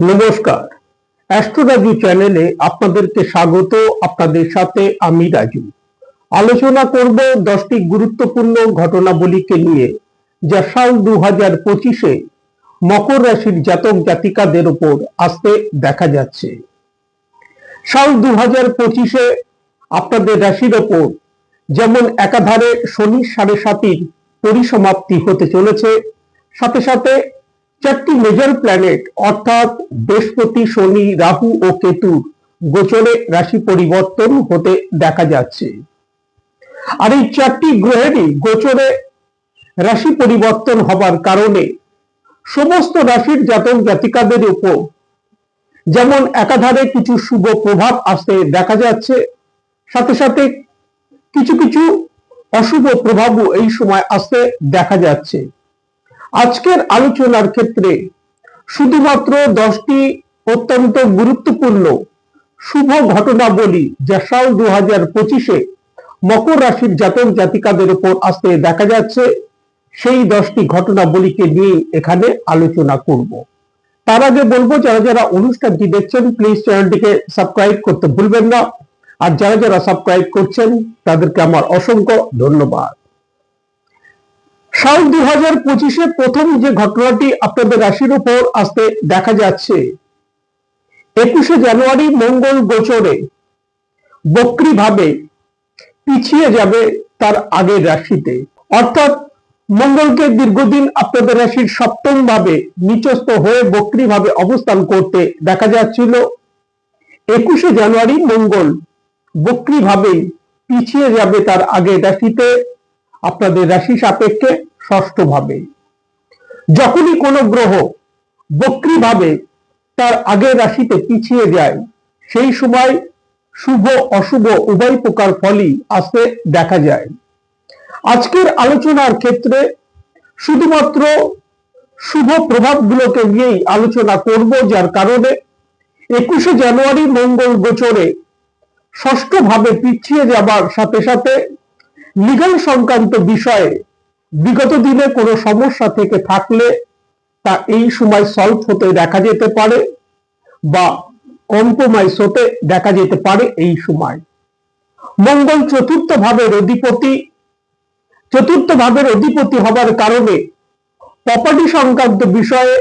নমস্কার। অ্যাস্ট্রোরাজু চ্যানেলে আপনাদেরকে স্বাগত, আপনাদের সাথে আমি রাজু। আলোচনা করব দশটি গুরুত্বপূর্ণ ঘটনাবলীকে নিয়ে, যা সাল দু হাজার পঁচিশে মকর রাশির জাতক জাতিকাদের উপর আসতে দেখা যাচ্ছে। সাল দু হাজার পঁচিশে আপনাদের রাশির ওপর যেমন একাধারে শনি সাড়ে সাতির পরিসমাপ্তি হতে চলেছে, সাথে সাথে চারটি মেজর প্ল্যানেট অর্থাৎ বৃহস্পতি, শনি, রাহু ও কেতুর গোচরে রাশি পরিবর্তন হতে দেখা যাচ্ছে। আর এই চারটি গ্রহেরই গোচরে রাশি পরিবর্তন হবার কারণে সমস্ত রাশির জাতক জাতিকাদের উপর যেমন একাধারে কিছু শুভ প্রভাব আসতে দেখা যাচ্ছে, সাথে সাথে কিছু কিছু অশুভ প্রভাবও এই সময় আসতে দেখা যাচ্ছে। আজকের আলোচনার ক্ষেত্রে শুধুমাত্র দশটি অত্যন্ত গুরুত্বপূর্ণ শুভ ঘটনা বলি যা সাল দু হাজার পঁচিশে মকর রাশির জাতক জাতিকাদের উপর আসতে দেখা যাচ্ছে, সেই দশটি ঘটনাবলীকে নিয়ে এখানে আলোচনা করব। তার আগে বলব, যারা যারা অনুষ্ঠানটি দেখছেন প্লিজ চ্যানেলটিকে সাবস্ক্রাইব করতে ভুলবেন না। আর যারা যারা সাবস্ক্রাইব করছেন, তাদেরকে আমার অসংখ্য ধন্যবাদ। সাল দু হাজার পঁচিশে প্রথম যে ঘটনাটি আপনাদের রাশির উপর আসতে দেখা যাচ্ছে, একুশে জানুয়ারি মঙ্গল গোচরে বক্রি ভাবে পিছিয়ে যাবে তার আগের রাশিতে। অর্থাৎ মঙ্গলকে দীর্ঘদিন আপনাদের রাশির সপ্তম ভাবে নিচস্থ হয়ে বক্রি ভাবে অবস্থান করতে দেখা যাচ্ছিল। একুশে জানুয়ারি মঙ্গল বক্রি ভাবে পিছিয়ে যাবে তার আগের রাশিতে। আপনাদের রাশি সাপেক্ষে ষষ্ঠ ভাবে যখনই কোনো গ্রহ বক্রি ভাবে তার আগের রাশিতে পিছিয়ে যায়, সেই সময় শুভ, অশুভ উভয় প্রকার ফলই আসতে দেখা যায়। আজকের আলোচনার ক্ষেত্রে শুধুমাত্র শুভ প্রভাবগুলোকে নিয়েই আলোচনা করব, যার কারণে একুশে জানুয়ারি মঙ্গল গোচরে ষষ্ঠ ভাবে পিছিয়ে যাবার সাথে সাথে লিগাল সংক্রান্ত বিষয়ে বিগত দিনে কোনো সমস্যা থেকে থাকলে তা এই সময় সলভ হতে দেখা যেতে পারে বা কম্প্রোমাইজ হতে দেখা যেতে পারে এই সময়। মঙ্গল চতুর্থ ভাবের অধিপতি চতুর্থ ভাবের অধিপতি হবার কারণে প্রপার্টি সংক্রান্ত বিষয়ে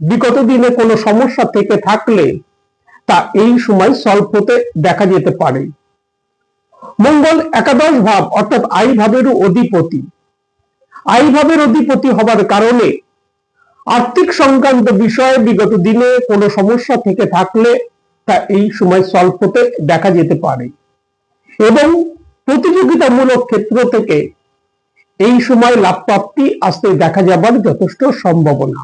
বিগত দিনে কোনো সমস্যা থেকে থাকলে তা এই সময় সলভ হতে দেখা যেতে পারে। মঙ্গল একাদশ ভাব, অর্থাৎ আই ভাবেরও অধিপতি। আই ভাবের অধিপতি হবার কারণে আর্থিক সংক্রান্ত বিষয়ে বিগত দিনে কোনো সমস্যা থেকে থাকলে তা এই সময় সলভ হতে দেখা যেতে পারে এবং প্রতিযোগিতামূলক ক্ষেত্র থেকে এই সময় লাভ প্রাপ্তি আসতে দেখা যাবার যথেষ্ট সম্ভাবনা।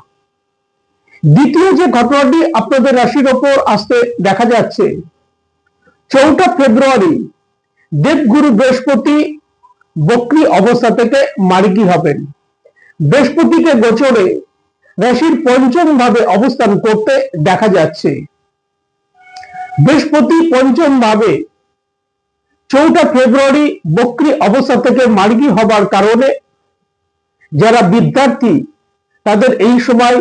দ্বিতীয় যে ঘটনাটি আপনাদের রাশির ওপর আসতে দেখা যাচ্ছে, চৌঠা ফেব্রুয়ারি দেবগুরু বৃহস্পতি বক্রি অবস্থা থেকে মার্গী হবেন। বৃহস্পতিকে গোচরে রাশির পঞ্চম ভাবে অবস্থান করতে দেখা যাচ্ছে। বৃহস্পতি পঞ্চম ভাবে চৌঠা ফেব্রুয়ারি বক্রি অবস্থা থেকে মার্গী হবার কারণে যারা বিদ্যার্থী, তাদের এই সময়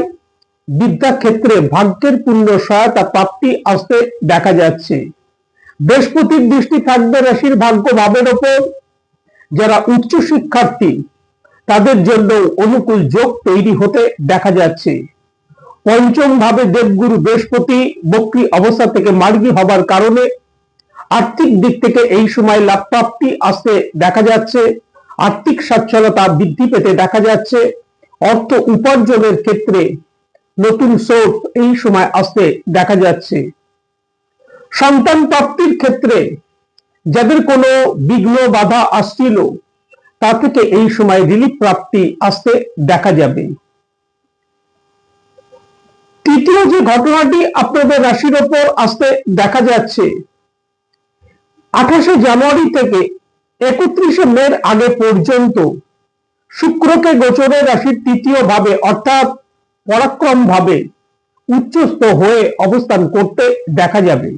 বিদ্যা ক্ষেত্রে ভাগ্যের পূর্ণ সহায়তা প্রাপ্তি আসতে দেখা যাচ্ছে। বৃহস্পতির দৃষ্টি থাকবে রাশির ভাগ্য ভাবের ওপর। যারা উচ্চ শিক্ষার্থী, তাদের জন্য অনুকূল যোগ তৈরি হতে দেখা যাচ্ছে। পঞ্চম ভাবে দেবগুরু বৃহস্পতি বক্রি অবস্থা থেকে মার্গী হবার কারণে আর্থিক দিক থেকে এই সময় লাভ প্রাপ্তি আসতে দেখা যাচ্ছে। আর্থিক সচ্ছলতা বৃদ্ধি পেতে দেখা যাচ্ছে। অর্থ উপার্জনের ক্ষেত্রে নতুন সোর্স এই সময় আসতে দেখা যাচ্ছে। সন্তান প্রাপ্তির ক্ষেত্রে যাদের কোনো বিঘ্ন বাধা আসছিল, তা থেকে এই সময় রিলিফ প্রাপ্তি আসতে দেখা যাবে। তৃতীয় যে ঘটনাটি আপনাদের রাশির ওপর আসতে দেখা যাচ্ছে, আঠাশে জানুয়ারি থেকে একত্রিশে মের আগে পর্যন্ত শুক্রকে গোচরে রাশির তৃতীয় ভাবে অর্থাৎ পরাক্রম ভাবে উচ্চস্থ হয়ে অবস্থান করতে দেখা যাবে।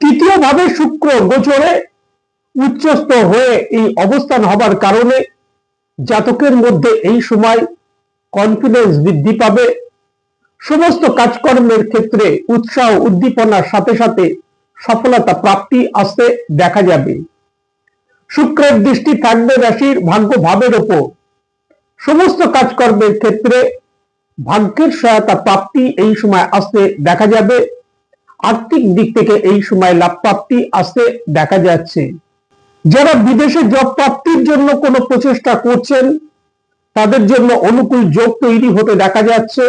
তৃতীয় ভাবে শুক্র গোচরে উচ্চস্থ হয়ে এই অবস্থান হবার কারণে জাতকের মধ্যে এই সময় কনফিডেন্স বৃদ্ধি পাবে। সমস্ত কাজকর্মের ক্ষেত্রে উৎসাহ উদ্দীপনার সাথে সাথে সফলতা প্রাপ্তি আসতে দেখা যাবে। শুক্রের দৃষ্টি থাকবে রাশির ভাগ্য ভাবের ওপর। সমস্ত কাজকর্মের ক্ষেত্রে ভাগ্যের সহায়তা প্রাপ্তি এই সময় আসতে দেখা যাবে। আর্থিক দিক থেকে এই সময় লাভ প্রাপ্তি আসতে দেখা যাচ্ছে। যারা বিদেশে জব প্রাপ্তির জন্য কোনো প্রচেষ্টা করছেন, তাদের জন্য অনুকূল যোগ তৈরি হতে দেখা যাচ্ছে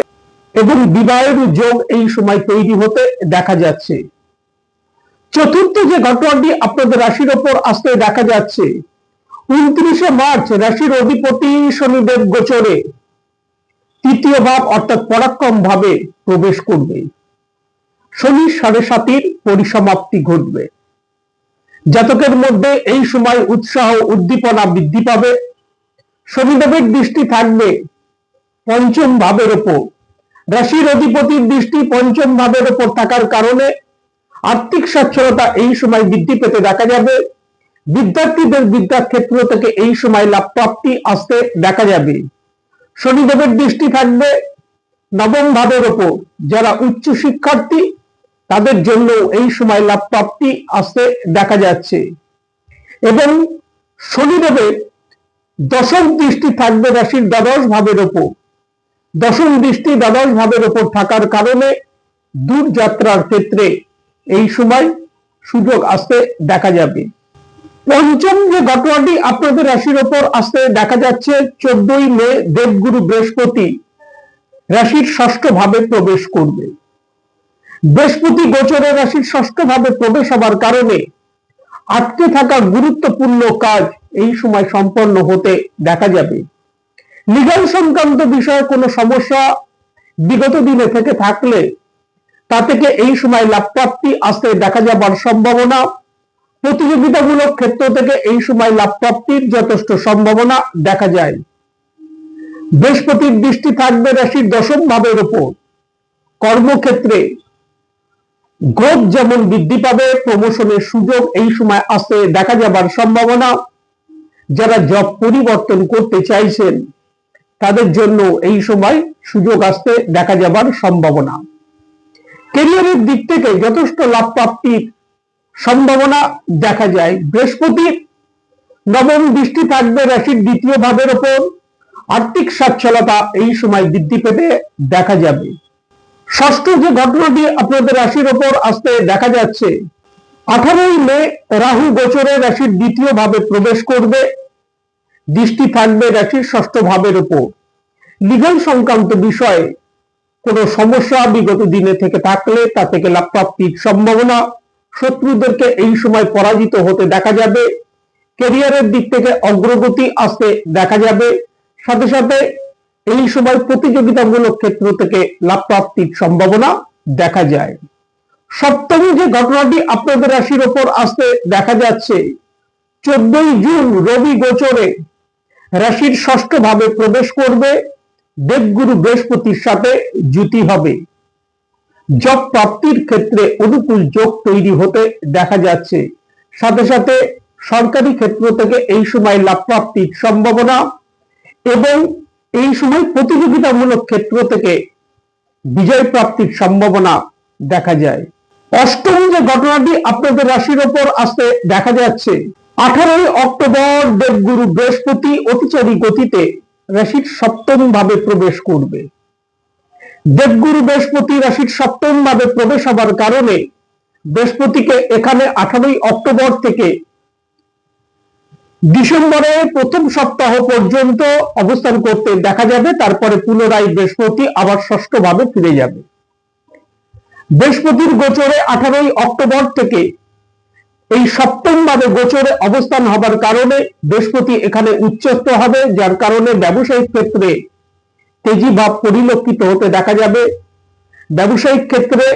এবং বিবাহের যোগ এই সময় তৈরি হতে দেখা যাচ্ছে। চতুর্থ যে ঘটনাটি আপনাদের রাশির ওপর আসতে দেখা যাচ্ছে, উনত্রিশে মার্চ রাশির অধিপতি শনিদেব গোচরে। তৃতীয় ভাব অর্থাৎ পরাক্রম ভাবে প্রবেশ করবে। শনি সাড়ে সাতির পরিসমাপ্তি ঘটবে। জাতকের মধ্যে এই সময় উৎসাহ উদ্দীপনা বৃদ্ধি পাবে। শনিদেবের দৃষ্টি থাকবে পঞ্চম ভাবের ওপর। রাশির অধিপতির দৃষ্টি পঞ্চম ভাবের ওপর থাকার কারণে আর্থিক সচ্ছলতা এই সময় বৃদ্ধি পেতে দেখা যাবে। বিদ্যার্থীদের বিদ্যাক্ষেত্র থেকে এই সময় লাভ প্রাপ্তি আসতে দেখা যাবে। শনিদেবের দৃষ্টি থাকবে নবম ভাবের ওপর। যারা উচ্চ শিক্ষার্থী তাদের জন্য এই সময় লাভ প্রাপ্তি আসতে দেখা যাচ্ছে। এবং শনিদেবের দশম দৃষ্টি থাকবে রাশির দ্বাদশ ভাবের ওপর। দশম দৃষ্টি দ্বাদশ ভাবের ওপর থাকার কারণে দূর যাত্রার ক্ষেত্রে এই সময় সুযোগ আসতে দেখা যাবে। পঞ্চম যে ঘটনাটি আপনাদের রাশির ওপর আসতে দেখা যাচ্ছে, চোদ্দই মে দেবগুরু বৃহস্পতি রাশির ষষ্ঠ ভাবে প্রবেশ করবে। বৃহস্পতি গোচরে রাশির ষষ্ঠ ভাবে প্রবেশ হবার কারণে আটকে থাকা গুরুত্বপূর্ণ কাজ এই সময় সম্পন্ন হতে দেখা যাবে। লিগাল সংক্রান্ত বিষয়ে কোনো সমস্যা বিগত দিনে থেকে থাকলে তা থেকে এই সময় লাভ প্রাপ্তি আসতে দেখা যাবার সম্ভাবনা, প্রতিযোগিতামূলক ক্ষেত্র থেকে এই সময় লাভ প্রাপ্তির যথেষ্ট সম্ভাবনা দেখা যায়। বৃহস্পতির দৃষ্টি থাকবে রাশির দশম ভাবের উপর। কর্মক্ষেত্রে গ্রোথ যেমন বৃদ্ধি পাবে প্রমোশনের সুযোগ এই সময় আসতে দেখা যাবার সম্ভাবনা। যারা জব পরিবর্তন করতে চাইছেন, তাদের জন্য এই সময় সুযোগ আসতে দেখা যাবার সম্ভাবনা। কেরিয়ারের দিক থেকে যথেষ্ট লাভ প্রাপ্তির সম্ভাবনা দেখা যায়। বৃহস্পতির নবম দৃষ্টি থাকবে রাশির দ্বিতীয় ভাবের ওপর। আর্থিক সচ্ছলতা এই সময় বৃদ্ধি পেতে দেখা যাবে। ষষ্ঠ যে ঘটনাটি আপনাদের রাশির ওপর আসতে দেখা যাচ্ছে, আঠারোই মে রাহু গোচরে রাশির দ্বিতীয় ভাবে প্রবেশ করবে, দৃষ্টি থাকবে রাশির ষষ্ঠ ভাবের উপর লিগাল সংক্রান্ত বিষয়ে কোন সমস্যা বিগত দিনে থেকে থাকলে তা থেকে লাভ প্রাপ্তির সম্ভাবনা, শত্রুদেরকে এই সময় পরাজিত হতে দেখা যাবে, ক্যারিয়ারের দিক থেকে অগ্রগতি আসতে দেখা যাবে, সাথে সাথে এই সময় প্রতিযোগিতামূলক ক্ষেত্র থেকে লাভ প্রাপ্তির সম্ভাবনা দেখা যায়। সপ্তমী যে ঘটনাটি আপনাদের রাশির ওপর আসতে দেখা যাচ্ছে, চোদ্দই জুন রবি গোচরে রাশির ষষ্ঠ ভাবে প্রবেশ করবে, দেবগুরু বৃহস্পতির সাথে জুতি হবে। জব প্রাপ্তির ক্ষেত্রে অনুকূল যোগ তৈরি হতে দেখা যাচ্ছে। সাথে সাথে সরকারি ক্ষেত্র থেকে এই সময় লাভ প্রাপ্তির সম্ভাবনা এবং এই সময় প্রতিযোগিতামূলক ক্ষেত্র থেকে বিজয় প্রাপ্তির সম্ভাবনা দেখা যায়। অষ্টম যে ঘটনাটি আপনাদের রাশির ওপর আসতে দেখা যাচ্ছে, আঠারোই অক্টোবর দেবগুরু বৃহস্পতি অতিচারী গতিতে রাশির সপ্তম ভাবে প্রবেশ করবে। দেবগুরু বৃহস্পতি রাশির সপ্তম ভাবে প্রবেশ হবার কারণে বৃহস্পতিকে এখানে আঠারোই অক্টোবর থেকে ডিসেম্বরের প্রথম সপ্তাহ পর্যন্ত অবস্থান করতে দেখা যাবে, তারপরে পুনরায় বৃহস্পতি আবার ষষ্ঠ ভাবে ফিরে যাবে। বৃহস্পতির গোচরে আঠারোই অক্টোবর থেকে এই সপ্তম ভাবে গোচরে অবস্থান হবার কারণে বৃহস্পতি এখানে উচ্চস্থ হবে, যার কারণে ব্যবসায়িক ক্ষেত্রে তেজি ভাব পরিলক্ষিত হতে দেখা যাবে। ব্যবসায়িক ক্ষেত্রে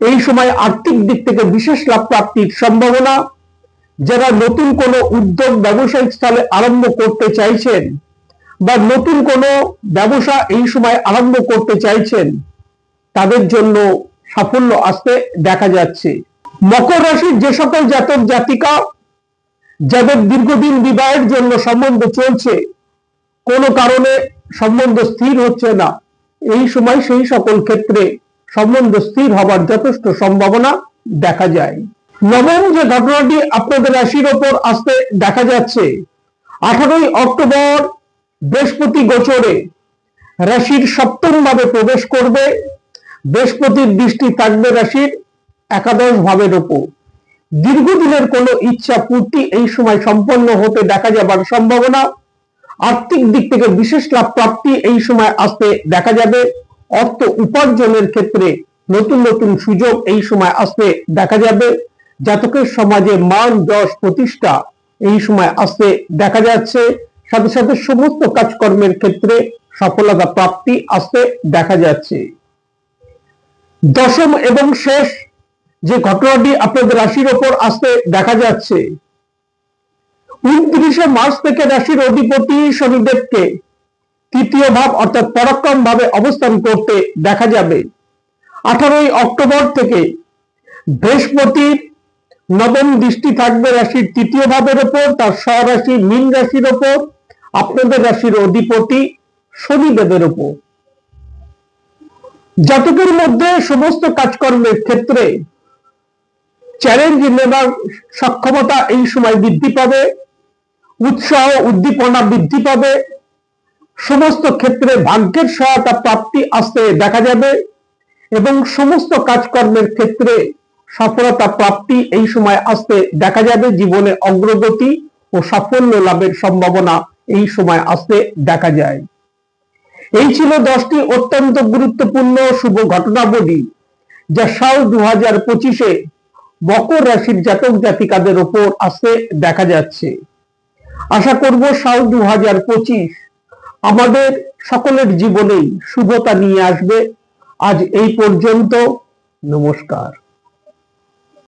এই সময় আর্থিক দিক থেকে বিশেষ লাভ প্রাপ্তির সম্ভাবনা যারা নতুন কোনো উদ্যোগ ব্যবসায়িক স্থলে আরম্ভ করতে চাইছেন বা নতুন কোনো ব্যবসা এই সময় আরম্ভ করতে চাইছেন, তাদের জন্য সাফল্য আসতে দেখা যাচ্ছে। মকর রাশির যে সকল জাতক জাতিকা, যাদের দীর্ঘদিন বিবাহের জন্য সম্বন্ধ চলছে, কোনো কারণে সম্বন্ধ স্থির হচ্ছে না। এই সময় সেই সকল ক্ষেত্রে সম্বন্ধ স্থির হবার যথেষ্ট সম্ভাবনা দেখা যায়। নবম যে ঘটনাটি আপনাদের রাশির ওপর আসতে দেখা যাচ্ছে, আঠারোই অক্টোবর বৃহস্পতি গোচরে রাশির সপ্তম ভাবে প্রবেশ করবে। বৃহস্পতির দৃষ্টি থাকবে রাশির একাদশ ভাবের ওপর। দীর্ঘদিনের কোনো ইচ্ছা পূর্তি এই সময় সম্পন্ন হতে দেখা যাবার সম্ভাবনা। আর্থিক দিক থেকে বিশেষ লাভ প্রাপ্তি এই সময় আসতে দেখা যাবে। অর্থ উপার্জনের ক্ষেত্রে নতুন নতুন সুযোগ এই সময় আসতে দেখা যাবে। জাতকের সমাজে মান, যশ, প্রতিষ্ঠা এই সময় আসতে দেখা যাচ্ছে। সাথে সাথে সমস্ত কাজকর্মের ক্ষেত্রে সফলতা, প্রাপ্তি আসতে দেখা যাচ্ছে। দশম এবং শেষ যে ঘটনাটি আপনাদের রাশির ওপর আসতে দেখা যাচ্ছে। উনত্রিশে মার্চ থেকে রাশির অধিপতি শনিদেবকে তৃতীয় ভাব অর্থাৎ পরাক্রম ভাবে অবস্থান করতে দেখা যাবে। আঠারোই অক্টোবর থেকে বৃহস্পতির নবম দৃষ্টি থাকবে রাশির তৃতীয় ভাবের ওপর, তার স্বরাশি মীন রাশির ওপর, আপনাদের রাশির অধিপতি শনিদেবের ওপর। জাতকের মধ্যে সমস্ত কাজকর্মের ক্ষেত্রে চ্যালেঞ্জ নেবার সক্ষমতা এই সময় বৃদ্ধি পাবে, উৎসাহ, উদ্দীপনা বৃদ্ধি পাবে, সমস্ত ক্ষেত্রে ভাগ্যের সহায়তা প্রাপ্তি আসতে দেখা যাবে এবং সমস্ত কাজকর্মের ক্ষেত্রে সফলতা প্রাপ্তি এই সময় আসতে দেখা যাবে জীবনে অগ্রগতি ও সাফল্য লাভের সম্ভাবনা এই সময় আসতে দেখা যায়। এই ছিল দশটি অত্যন্ত গুরুত্বপূর্ণ শুভ ঘটনাবলী, যা সাল দু হাজার পঁচিশে মকর রাশির জাতক জাতিকাদের ওপর আসতে দেখা যাচ্ছে। আশা করব সাল দু হাজার পঁচিশ আমাদের সকলের জীবনেই শুভতা নিয়ে আসবে। আজ এই পর্যন্ত, নমস্কার।